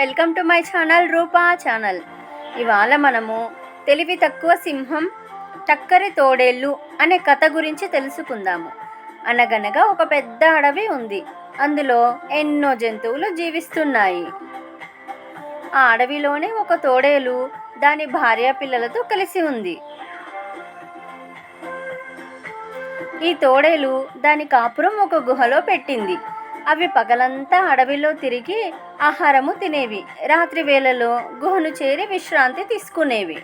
Welcome to my channel Roopa channel. ఇవాళ మనము తెలివి తక్కువ సింహం టక్కరి తోడేళ్ళు అనే కథ గురించి తెలుసుకుందాము. అనగనగా ఒక పెద్ద అడవి ఉంది. అందులో ఎన్నో జంతువులు జీవిస్తున్నాయి. ఆ అడవిలోనే ఒక తోడేలు దాని భార్య పిల్లలతో కలిసి ఉంది. ఈ తోడేలు దాని కాపురం ఒక గుహలో పెట్టింది. అవి పగలంతా అడవిలో తిరిగి ఆహారము తినేవి. రాత్రి వేళలో గుహను చేరి విశ్రాంతి తీసుకునేవి.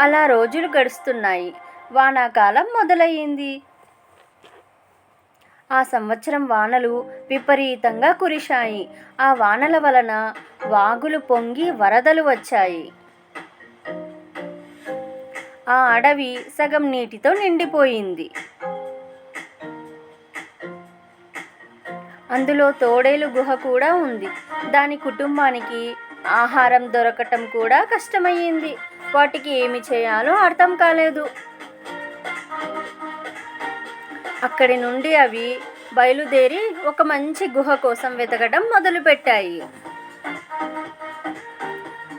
అలా రోజులు గడుస్తున్నాయి. వానాకాలం మొదలయ్యింది. ఆ సంవత్సరం వానలు విపరీతంగా కురిశాయి. ఆ వానల వలన వాగులు పొంగి వరదలు వచ్చాయి. ఆ అడవి సగం నీటితో నిండిపోయింది. అందులో తోడేలు గుహ కూడా ఉంది. దాని కుటుంబానికి ఆహారం దొరకటం కూడా కష్టమయ్యింది. వాటికి ఏమి చేయాలో అర్థం కాలేదు. అక్కడి నుండి అవి బయలుదేరి ఒక మంచి గుహ కోసం వెతకడం మొదలుపెట్టాయి.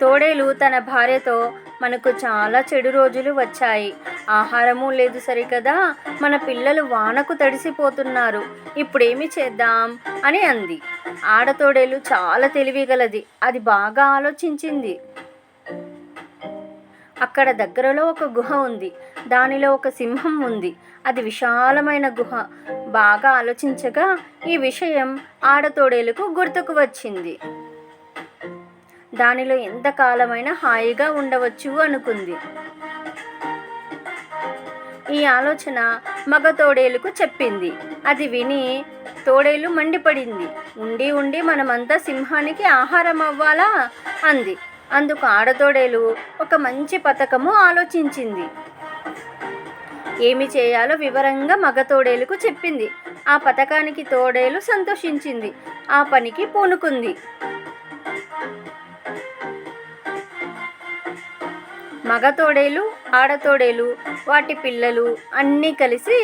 తోడేలు తన భార్యతో మనకు చాలా చెడు రోజులు వచ్చాయి. ఆహారము లేదు సరికదా మన పిల్లలు వానకు తడిసిపోతున్నారు. ఇప్పుడేమి చేద్దాం? అని అంది. ఆడతోడేలు చాలా తెలివిగలది. అది బాగా ఆలోచించింది. అక్కడ దగ్గరలో ఒక గుహ ఉంది. దానిలో ఒక సింహం ఉంది. అది విశాలమైన గుహ. బాగా ఆలోచించగా ఈ విషయం ఆడతోడేలకు గుర్తుకు వచ్చింది. దానిలో ఎంతకాలమైనా హాయిగా ఉండవచ్చు అనుకుంది. ఈ ఆలోచన మగ తోడేలుకు చెప్పింది. అది విని తోడేలు మండిపడింది. ఉండి ఉండి మనమంతా సింహానికి ఆహారం అవ్వాలా? అంది. అందుకు ఆడతోడేలు ఒక మంచి పథకము ఆలోచించింది. ఏమి చేయాలో వివరంగా మగతోడేలుకు చెప్పింది. ఆ పథకానికి తోడేలు సంతోషించింది. ఆ పనికి పూనుకుంది. మగ తోడేలు ఆడతోడేలు వాటి పిల్లలు అన్నీ కలిసి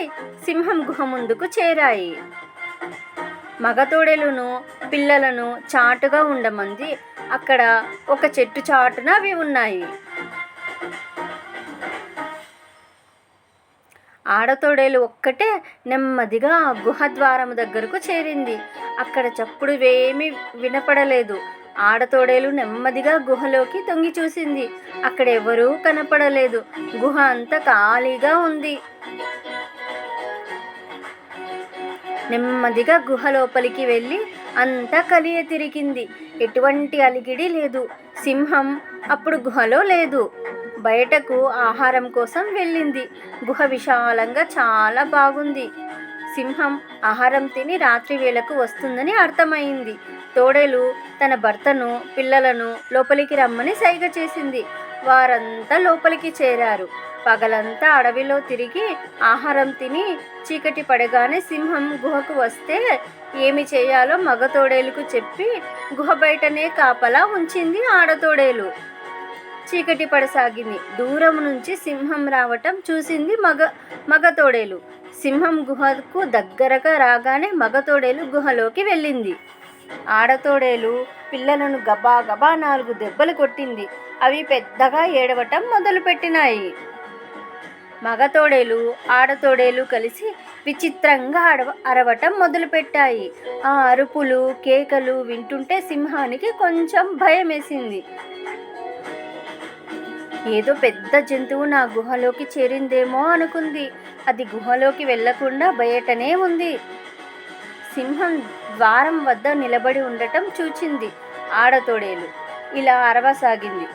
సింహం గుహ ముందుకు చేరాయి. మగతోడేలును పిల్లలను చాటుగా ఉండమంది అక్కడ ఒక చెట్టు చాటున అవి ఉన్నాయి. ఆడతోడేలు ఒక్కటే నెమ్మదిగా ఆ గుహ ద్వారము దగ్గరకు చేరింది. అక్కడ చప్పుడు ఏమీ వినపడలేదు. ఆడతోడేలు నెమ్మదిగా గుహలోకి తొంగి చూసింది. అక్కడ ఎవరూ కనపడలేదు. గుహ అంతా ఖాళీగా ఉంది. నెమ్మదిగా గుహ లోపలికి వెళ్ళి అంతా కలియ తిరిగింది. ఎటువంటి అలిగిడి లేదు. సింహం అప్పుడు గుహలో లేదు. బయటకు ఆహారం కోసం వెళ్ళింది. గుహ విశాలంగా చాలా బాగుంది. సింహం ఆహారం తిని రాత్రి వేళకు వస్తుందని అర్థమైంది. తోడేలు తన భర్తను పిల్లలను లోపలికి రమ్మని సైగ చేసింది. వారంతా లోపలికి చేరారు. పగలంతా అడవిలో తిరిగి ఆహారం తిని చీకటి పడగానే సింహం గుహకు వస్తే ఏమి చేయాలో మగ తోడేలుకు చెప్పి గుహ బయటనే కాపలా ఉంచింది ఆడతోడేలు. చీకటి పడసాగింది. దూరం నుంచి సింహం రావటం చూసింది మగ మగ తోడేలు. సింహం గుహకు దగ్గరగా రాగానే మగతోడేలు గుహలోకి వెళ్ళింది. ఆడతోడేలు పిల్లలను గబా గబా నాలుగు దెబ్బలు కొట్టింది. అవి పెద్దగా ఏడవటం మొదలుపెట్టినాయి. మగతోడేలు ఆడతోడేలు కలిసి విచిత్రంగా అడవ అరవటం మొదలుపెట్టాయి. ఆ అరుపులు కేకలు వింటుంటే సింహానికి కొంచెం భయం వేసింది ఏదో పెద్ద జంతువు నా గుహలోకి చేరిందేమో అనుకుంది. అది గుహలోకి వెళ్ళకుండా బయటనే ఉంది. సింహం ద్వారం వద్ద నిలబడి ఉండటం చూచింది ఆడతోడేలు. ఇలా అరవసాగింది.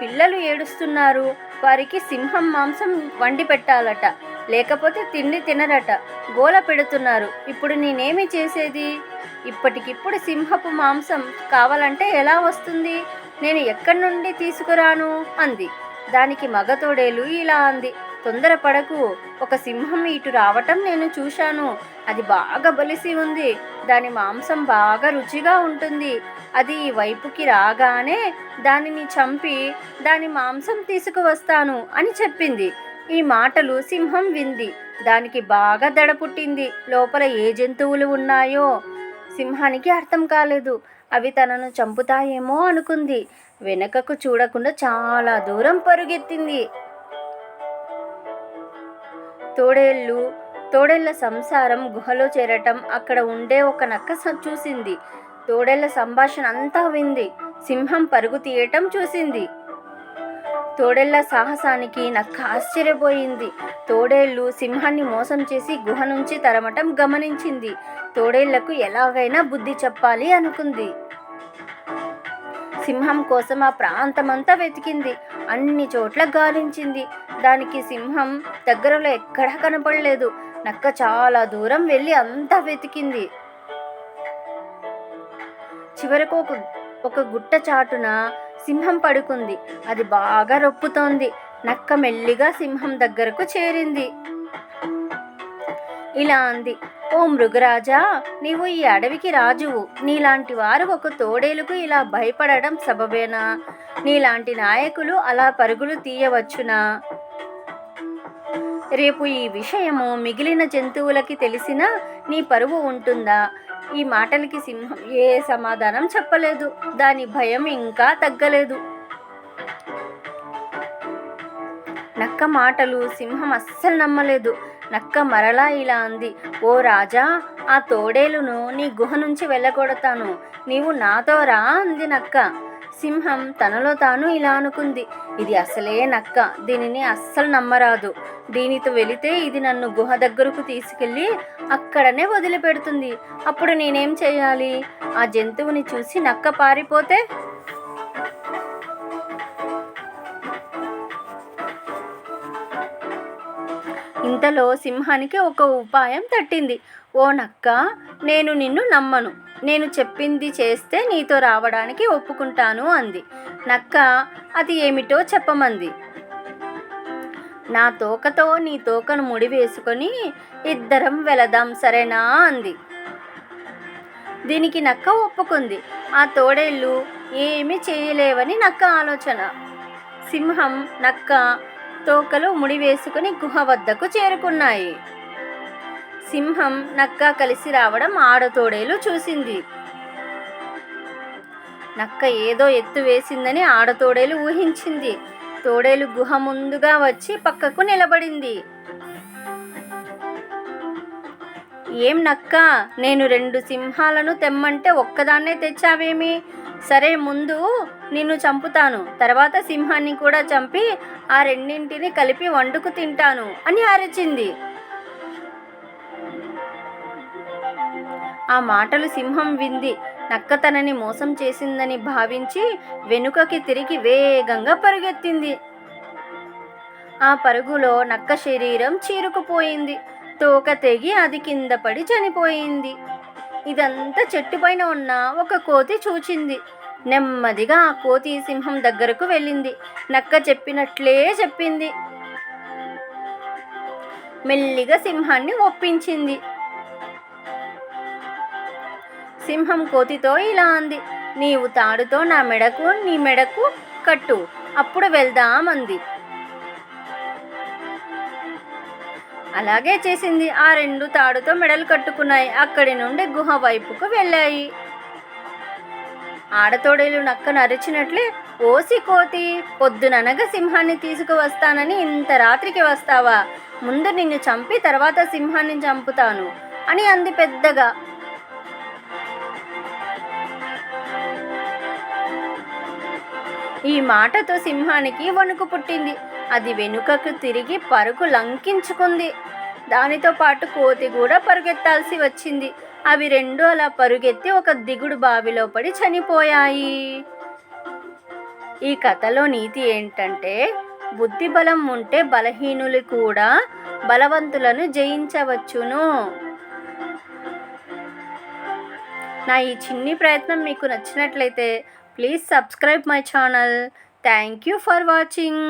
పిల్లలు ఏడుస్తున్నారు. వారికి సింహం మాంసం వండి పెట్టాలట. లేకపోతే తిండి తినరట. గోల పెడుతున్నారు. ఇప్పుడు నేనేమి చేసేది? ఇప్పటికిప్పుడు సింహపు మాంసం కావాలంటే ఎలా వస్తుంది? నేను ఎక్కడి నుండి తీసుకురాను? అంది. దానికి మగతోడేలు ఇలా అంది. తొందరపడకు ఒక సింహం ఇటు రావటం నేను చూశాను. అది బాగా బలిసి ఉంది. దాని మాంసం బాగా రుచిగా ఉంటుంది. అది ఈ వైపుకి రాగానే దానిని చంపి దాని మాంసం తీసుకువస్తాను అని చెప్పింది. ఈ మాటలు సింహం వింది. దానికి బాగా దడ పుట్టింది. లోపల ఏ జంతువులు ఉన్నాయో? సింహానికి అర్థం కాలేదు. అవి తనను చంపుతాయేమో అనుకుంది. వెనకకు చూడకుండా చాలా దూరం పరుగెత్తింది. తోడేళ్ళు తోడేళ్ళ సంసారం గుహలో చేరటం అక్కడ ఉండే ఒక నక్క స- చూసింది. తోడేళ్ళ సంభాషణ అంతా వింది. సింహం పరుగు తీయటం చూసింది. తోడేళ్ళ సాహసానికి నక్క ఆశ్చర్యపోయింది. తోడేళ్ళు సింహాన్ని మోసం చేసి గుహ నుంచి తరమటం గమనించింది. తోడేళ్ళకు ఎలాగైనా బుద్ధి చెప్పాలి అనుకుంది. సింహం కోసం ఆ ప్రాంతమంతా వెతికింది. అన్ని చోట్ల గాలించింది. దానికి సింహం దగ్గరలో ఎక్కడా కనపడలేదు. నక్క చాలా దూరం వెళ్ళి అంతా వెతికింది. చివరకు ఒక ఒక గుట్ట చాటున సింహం పడుకుంది. అది బాగా రొప్పుతోంది. నక్క మెల్లిగా సింహం దగ్గరకు చేరింది. ఇలా అంది. ఓ మృగరాజా నీవు ఈ అడవికి రాజువు. నీలాంటి వారు ఒక తోడేలుకు ఇలా భయపడడం సబబేనా? నీలాంటి నాయకులు అలా పరుగులు తీయవచ్చునా? రేపు ఈ విషయము మిగిలిన జంతువులకి తెలిసినా నీ పరువు ఉంటుందా? ఈ మాటలకి సింహం ఏ సమాధానం చెప్పలేదు. దాని భయం ఇంకా తగ్గలేదు. నక్క మాటలు సింహం అస్సలు నమ్మలేదు. నక్క మరలా ఇలా అంది. ఓ రాజా ఆ తోడేలును నీ గుహ నుంచి వెళ్ళగొడతాను. నీవు నాతో రా అంది నక్క. సింహం తనలో తాను ఇలా అనుకుంది. ఇది అసలే నక్క. దీనిని అస్సలు నమ్మరాదు. దీనితో వెళితే ఇది నన్ను గుహ దగ్గరకు తీసుకెళ్ళి అక్కడనే వదిలిపెడుతుంది. అప్పుడు నేనేం చేయాలి? ఆ జంతువుని చూసి నక్క పారిపోతే ఇంతలో సింహానికి ఒక ఉపాయం తట్టింది. ఓ నక్క నేను నిన్ను నమ్మను. నేను చెప్పింది చేస్తే నీతో రావడానికి ఒప్పుకుంటాను అంది. నక్క అది ఏమిటో చెప్పమంది. నా తోకతో నీ తోకను ముడి వేసుకొని ఇద్దరం వెళదాం సరేనా అంది. దీనికి నక్క ఒప్పుకుంది. ఆ తోడేళ్ళు ఏమి చేయలేవని నక్క ఆలోచన. సింహం నక్క తోకలు ముడి వేసుకుని గుహ వద్దకు చేరుకున్నాయి. సింహం నక్క కలిసి రావడం ఆడతోడేలు చూసింది. నక్క ఏదో ఎత్తు వేసిందని ఆడతోడేలు ఊహించింది. తోడేలు గుహ ముందుగా వచ్చి పక్కకు నిలబడింది. ఏం నక్క నేను రెండు సింహాలను తెమ్మంటే ఒక్కదాన్నే తెచ్చావేమి? సరే ముందు నిన్ను చంపుతాను. తర్వాత సింహాన్ని కూడా చంపి ఆ రెండింటిని కలిపి వండుకు తింటాను అని అరిచింది. ఆ మాటలు సింహం వింది. నక్క తనని మోసం చేసిందని భావించి వెనుకకి తిరిగి వేగంగా పరుగెత్తింది. ఆ పరుగులో నక్క శరీరం చీరుకుపోయింది. తోక తెగి అది కింద పడి చనిపోయింది. ఇదంతా చెట్టు పైన ఉన్న ఒక కోతి చూచింది. నెమ్మదిగా ఆ కోతి సింహం దగ్గరకు వెళ్ళింది. నక్క చెప్పినట్లే చెప్పింది. మెల్లిగా సింహాన్ని ఒప్పించింది. సింహం కోతితో ఇలా అంది. నీవు తాడుతో నా మెడకు నీ మెడకు కట్టు. అప్పుడు వెళ్దామంది అలాగే చేసింది. ఆ రెండు తాడుతో మెడలు కట్టుకున్నాయి. అక్కడి నుండి గుహ వైపుకు వెళ్ళాయి. ఆడతోడేలు నక్కను అరిచినట్లే ఓసి కోతి పొద్దుననగా సింహాన్ని తీసుకువస్తానని ఇంత రాత్రికి వస్తావా? ముందు నిన్ను చంపి తర్వాత సింహాన్ని చంపుతాను అని అంది పెద్దగా. ఈ మాటతో సింహానికి వణుకు పుట్టింది. అది వెనుకకు తిరిగి పరుగు లంకించుకుంది. దానితో పాటు కోతి కూడా పరుగెత్తాల్సి వచ్చింది. అవి రెండు అలా పరుగెత్తి ఒక దిగుడు బావిలో పడి చనిపోయాయి. ఈ కథలో నీతి ఏంటంటే బుద్ధి బలం ఉంటే బలహీనులు కూడా బలవంతులను జయించవచ్చును. నా ఈ చిన్ని ప్రయత్నం మీకు నచ్చినట్లయితే please subscribe my channel. Thank you for watching.